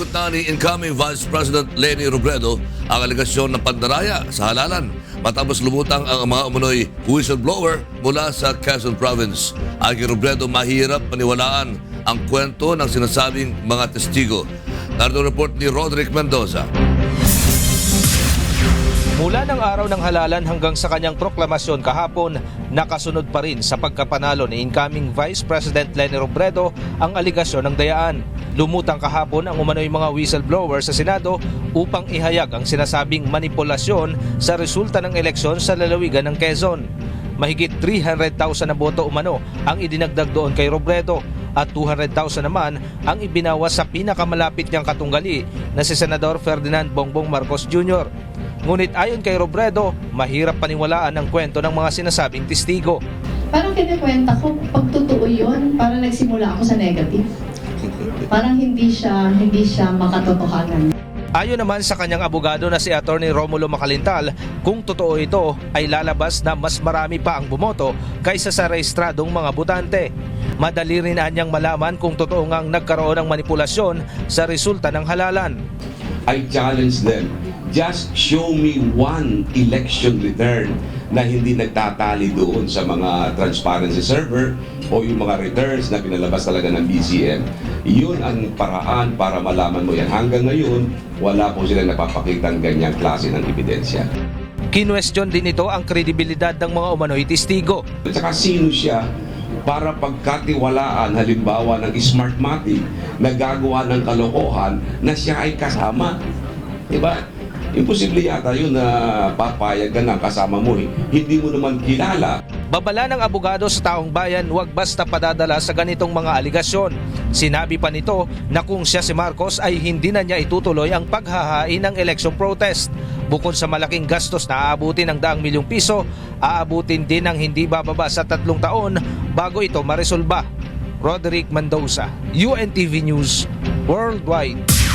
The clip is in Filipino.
Sinagot na ni incoming Vice President Leni Robredo ang aligasyon ng pandaraya sa halalan matapos lumutang ang mga umunoy whistleblower mula sa Quezon Province. Agi Robredo mahirap paniwalaan ang kwento ng sinasabing mga testigo. Narito report ni Roderick Mendoza. Mula ng araw ng halalan hanggang sa kanyang proklamasyon kahapon, nakasunod pa rin sa pagkapanalo ni incoming Vice President Leni Robredo ang aligasyon ng dayaan. Lumutang kahapon ang umano'y mga whistleblower sa Senado upang ihayag ang sinasabing manipulasyon sa resulta ng eleksyon sa lalawigan ng Quezon. Mahigit 300,000 na boto umano ang idinagdag doon kay Robredo at 200,000 naman ang ibinawas sa pinakamalapit niyang katunggali na si Senador Ferdinand Bongbong Marcos Jr. Ngunit ayon kay Robredo, mahirap paniwalaan ang kwento ng mga sinasabing testigo. Parang kinikwenta ko, pag totoo yun, parang nagsimula ako sa negative. Parang hindi siya, hindi siya makatotohanan. Ayon naman sa kanyang abogado na si Attorney Romulo Macalintal, kung totoo ito ay lalabas na mas marami pa ang bumoto kaysa sa rehistradong mga butante. Madali rin anyang malaman kung totoo ngang nagkaroon ng manipulasyon sa resulta ng halalan. I challenge them, just show me one election return na hindi nagtatali doon sa mga transparency server o yung mga returns na pinalabas talaga ng BCM. Yun ang paraan para malaman mo yan. Hanggang ngayon, wala po sila napapakita ng ganyang klase ng ebidensya. Kinwestiyon din ito ang kredibilidad ng mga umano'y testigo. At saka sino siya para pagkatiwalaan halimbawa ng Smartmatic na gagawa ng kalokohan na siya ay kasama. Diba? Imposible yata yun na papayag ka na kasama mo eh. Hindi mo naman kilala. Babala ng abogado sa taong bayan huwag basta padadala sa ganitong mga aligasyon. Sinabi pa nito na kung siya si Marcos ay hindi na niya itutuloy ang paghahain ng election protest. Bukod sa malaking gastos na aabutin ng daang milyong piso, aabutin din ng hindi bababa sa tatlong taon bago ito maresolba. Roderick Mendoza, UNTV News, Worldwide.